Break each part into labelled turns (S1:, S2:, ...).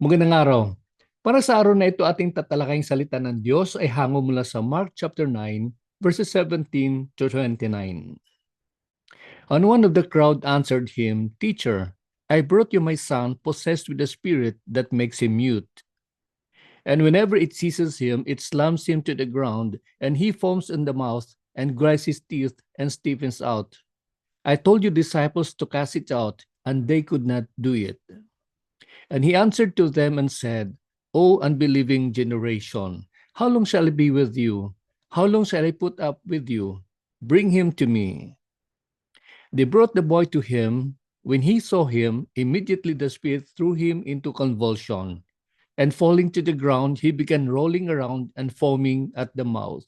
S1: Magandang araw. Para sa araw na ito ating tatalakayang salita ng Diyos ay hango mula sa Mark chapter 9 verses 17 to 29. And one of the crowd answered him, Teacher, I brought you my son possessed with a spirit that makes him mute. And whenever it seizes him, it slams him to the ground, and he foams in the mouth and grinds his teeth and stiffens out. I told your disciples to cast it out, and they could not do it. And he answered to them and said, O unbelieving generation, how long shall I be with you? How long shall I put up with you? Bring him to me. They brought the boy to him. When he saw him, immediately the spirit threw him into convulsion. And falling to the ground, he began rolling around and foaming at the mouth.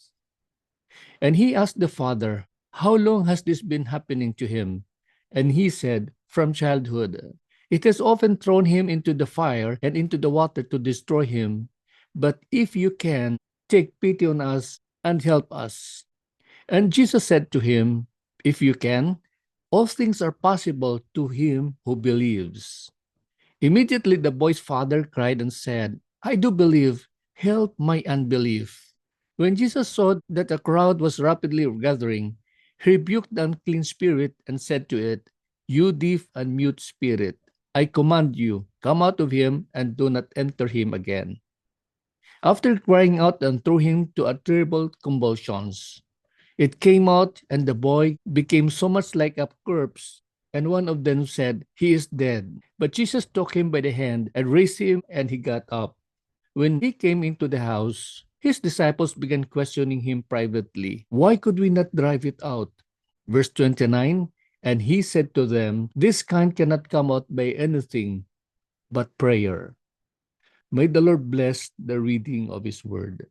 S1: And he asked the father, How long has this been happening to him? And he said, From childhood. It has often thrown him into the fire and into the water to destroy him. But if you can, take pity on us and help us. And Jesus said to him, If you can, all things are possible to him who believes. Immediately the boy's father cried and said, I do believe, help my unbelief. When Jesus saw that a crowd was rapidly gathering, he rebuked the unclean spirit and said to it, You deaf and mute spirit, I command you, come out of him and do not enter him again. After crying out and threw him to a terrible convulsions, it came out and the boy became so much like a corpse. And one of them said, He is dead. But Jesus took him by the hand and raised him, and he got up. When he came into the house, his disciples began questioning him privately. Why could we not drive it out? Verse 29 And he said to them, This kind cannot come out by anything but prayer. May the Lord bless the reading of His Word.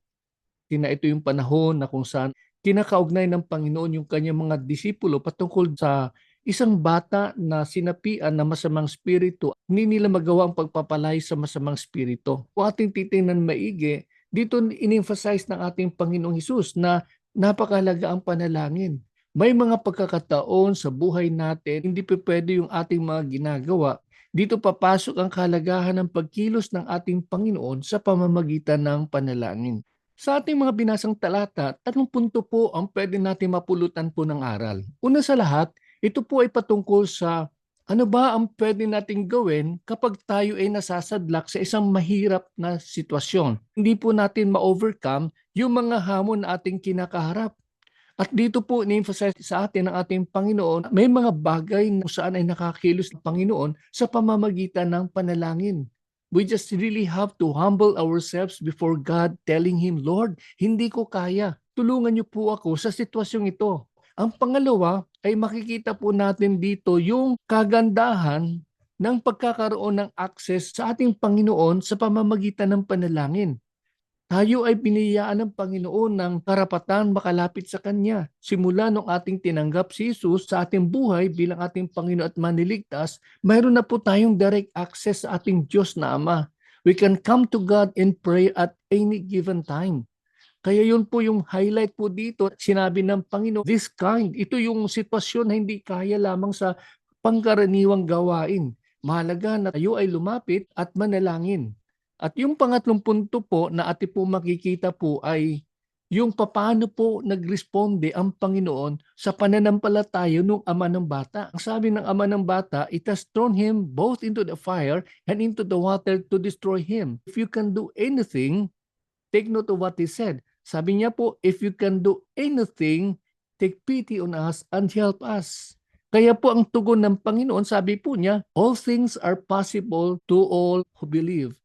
S1: Tina ito yung panahon na kung saan kinakaugnay ng Panginoon yung kanyang mga disipulo patungkol sa isang bata na sinapian na masamang spirito. Hindi nila magawa ang pagpapalay sa masamang spirito. Kung ating titingnan maigi, dito in-emphasize ng ating Panginoong Hesus na napakalaga ang panalangin. May mga pagkakataon sa buhay natin, hindi pa pwede yung ating mga ginagawa. Dito papasok ang kalagahan ng pagkilos ng ating Panginoon sa pamamagitan ng panalangin. Sa ating mga binasang talata, tatlong punto po ang pwede natin mapulutan po ng aral. Una sa lahat, ito po ay patungkol sa ano ba ang pwede nating gawin kapag tayo ay nasasadlak sa isang mahirap na sitwasyon. Hindi po natin ma-overcome yung mga hamon na ating kinakaharap. At dito po ni-emphasize sa atin ng ating Panginoon, may mga bagay na saan ay nakakilos ng Panginoon sa pamamagitan ng panalangin. We just really have to humble ourselves before God telling Him, Lord, hindi ko kaya. Tulungan niyo po ako sa sitwasyong ito. Ang pangalawa ay makikita po natin dito yung kagandahan ng pagkakaroon ng access sa ating Panginoon sa pamamagitan ng panalangin. Tayo ay biniyaan ng Panginoon ng karapatan makalapit sa Kanya. Simula nung ating tinanggap si Jesus sa ating buhay bilang ating Panginoon at Maniligtas, mayroon na po tayong direct access sa ating Diyos na Ama. We can come to God and pray at any given time. Kaya yun po yung highlight po dito. Sinabi ng Panginoon, this kind, ito yung sitwasyon na hindi kaya lamang sa pangkaraniwang gawain. Mahalaga na tayo ay lumapit at manalangin. At yung pangatlong punto po na ati po makikita po ay yung papaano po nagresponde ang Panginoon sa pananampalataya ng ama ng bata. Ang sabi ng ama ng bata, it has thrown him both into the fire and into the water to destroy him. If you can do anything, take note of what he said. Sabi niya po, if you can do anything, take pity on us and help us. Kaya po ang tugon ng Panginoon, sabi po niya, all things are possible to all who believe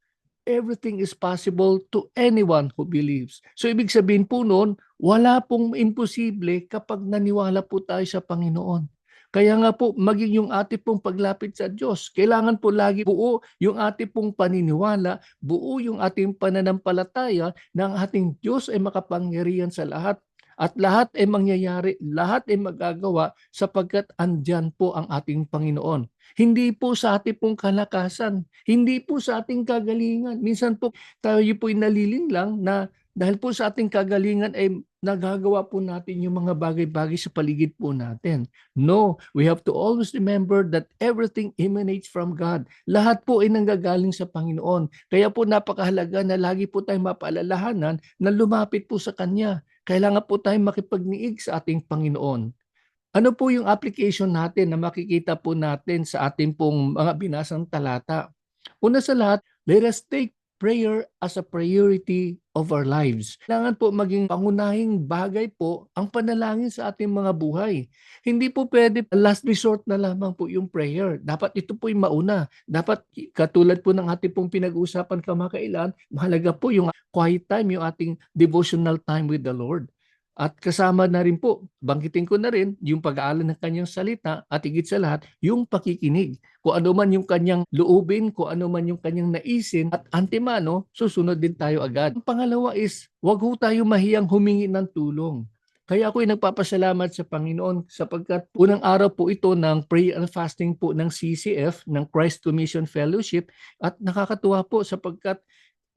S1: everything is possible to anyone who believes. So ibig sabihin po noon, wala pong imposible kapag naniwala po tayo sa Panginoon. Kaya nga po, maging yung ating pong paglapit sa Diyos, kailangan po lagi buo yung ating pong paniniwala, buo yung ating pananampalataya na ang ating Diyos ay makapangyarihan sa lahat at lahat ay mangyayari, lahat ay magagawa sapagkat andyan po ang ating Panginoon. Hindi po sa ating pong kalakasan, hindi po sa ating kagalingan. Minsan po tayo po ay nalilinlang na Dahil po sa ating kagalingan ay nagagawa po natin yung mga bagay-bagay sa paligid po natin. No, we have to always remember that everything emanates from God. Lahat po ay nanggagaling sa Panginoon. Kaya po napakahalaga na lagi po tayong mapaalalahanan na lumapit po sa Kanya. Kailangan po tayong makipagniig sa ating Panginoon. Ano po yung application natin na makikita po natin sa ating pong mga binasang talata? Una sa lahat, let us take prayer as a priority of our lives. Kailangan po maging pangunahing bagay po ang panalangin sa ating mga buhay. Hindi po pwede last resort na lamang po yung prayer. Dapat ito po yung mauna. Dapat katulad po ng ating pong pinag-uusapan kamakailan, mahalaga po yung quiet time, yung ating devotional time with the Lord. At kasama na rin po, bangkitin ko na rin yung pag-aaral ng kanyang salita at higit sa lahat, yung pakikinig. Kung ano man yung kanyang loobin, kung ano man yung kanyang naisin at antimano, susunod din tayo agad. Ang pangalawa is, wag ho tayo mahiyang humingi ng tulong. Kaya ako'y nagpapasalamat sa Panginoon sapagkat unang araw po ito ng prayer and fasting po ng CCF, ng Christ Commission Fellowship at nakakatuwa po sapagkat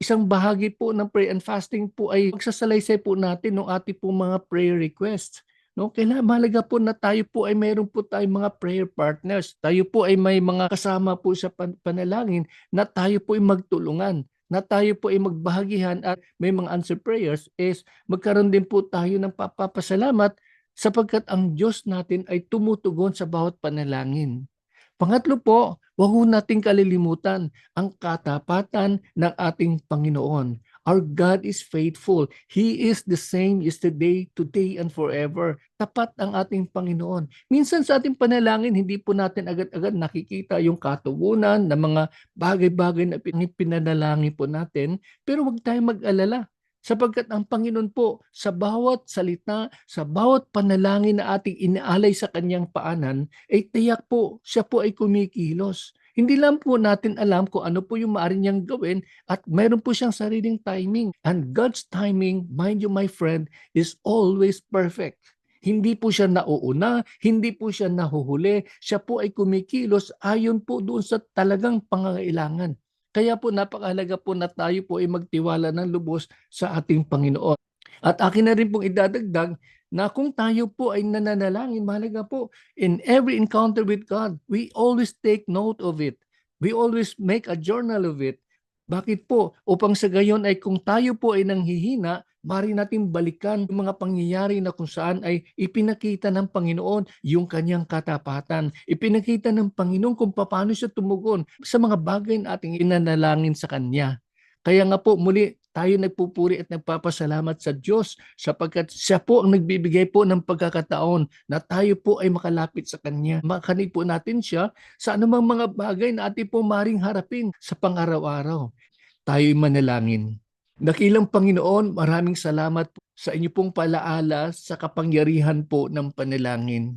S1: isang bahagi po ng prayer and fasting po ay magsasalaysay po natin ng ating po mga prayer requests. No, kailangan mahalaga po na tayo po ay mayroon po tayong mga prayer partners. Tayo po ay may mga kasama po sa pan- panalangin na tayo po ay magtulungan na tayo po ay magbahagihan at may mga answer prayers is magkaroon din po tayo ng papapasalamat sapagkat ang Diyos natin ay tumutugon sa bawat panalangin. Pangatlo po, huwag nating kalilimutan ang katapatan ng ating Panginoon. Our God is faithful. He is the same yesterday, today, and forever. Tapat ang ating Panginoon. Minsan sa ating panalangin, hindi po natin agad-agad nakikita yung katugunan ng mga bagay-bagay na pin- pinanalangin po natin. Pero huwag tayong mag-alala sapagkat ang Panginoon po sa bawat salita, sa bawat panalangin na ating inaalay sa kanyang paanan, ay tiyak po siya po ay kumikilos. Hindi lang po natin alam kung ano po yung maaari niyang gawin at mayroon po siyang sariling timing. And God's timing, mind you my friend, is always perfect. Hindi po siya nauuna, hindi po siya nahuhuli, siya po ay kumikilos ayon po doon sa talagang pangangailangan. Kaya po napakahalaga po na tayo po ay magtiwala ng lubos sa ating Panginoon. At akin na rin pong idadagdag na kung tayo po ay nananalangin, mahalaga po, in every encounter with God, we always take note of it. We always make a journal of it. Bakit po? Upang sa gayon ay kung tayo po ay nanghihina, mari natin balikan yung mga pangyayari na kung saan ay ipinakita ng Panginoon yung kanyang katapatan. Ipinakita ng Panginoon kung paano siya tumugon sa mga bagay na ating inanalangin sa Kanya. Kaya nga po muli tayo nagpupuri at nagpapasalamat sa Diyos sapagkat siya po ang nagbibigay po ng pagkakataon na tayo po ay makalapit sa Kanya. Makanig po natin siya sa anumang mga bagay na ating po maring harapin sa pang-araw-araw. Tayo'y manalangin. Dakilang Panginoon, maraming salamat po sa inyo pong palaala sa kapangyarihan po ng panalangin.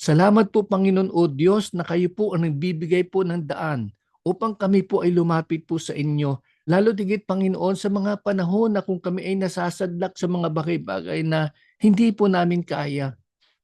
S1: Salamat po Panginoon o Diyos na kayo po ang nagbibigay po ng daan upang kami po ay lumapit po sa inyo. Lalo tigit Panginoon sa mga panahon na kung kami ay nasasadlak sa mga bagay-bagay na hindi po namin kaya.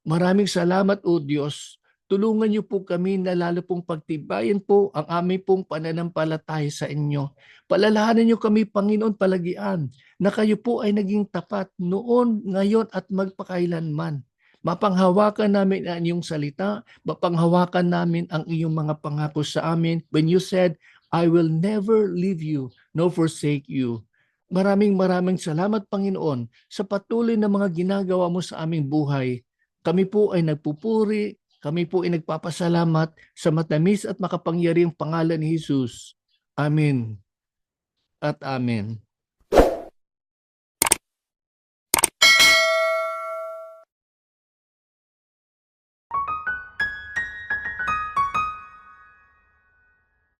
S1: Maraming salamat o Diyos. Tulungan niyo po kami na lalo pong pagtibayan po ang aming pong pananampalataya sa inyo. Palalahanan niyo kami, Panginoon, palagian na kayo po ay naging tapat noon, ngayon at magpakailanman. Mapanghawakan namin ang iyong salita, mapanghawakan namin ang iyong mga pangako sa amin when you said, I will never leave you nor forsake you. Maraming maraming salamat Panginoon sa patuloy na mga ginagawa mo sa aming buhay. Kami po ay nagpupuri, kami po ay nagpapasalamat sa matamis at makapangyariang pangalan ni Jesus. Amen at Amen.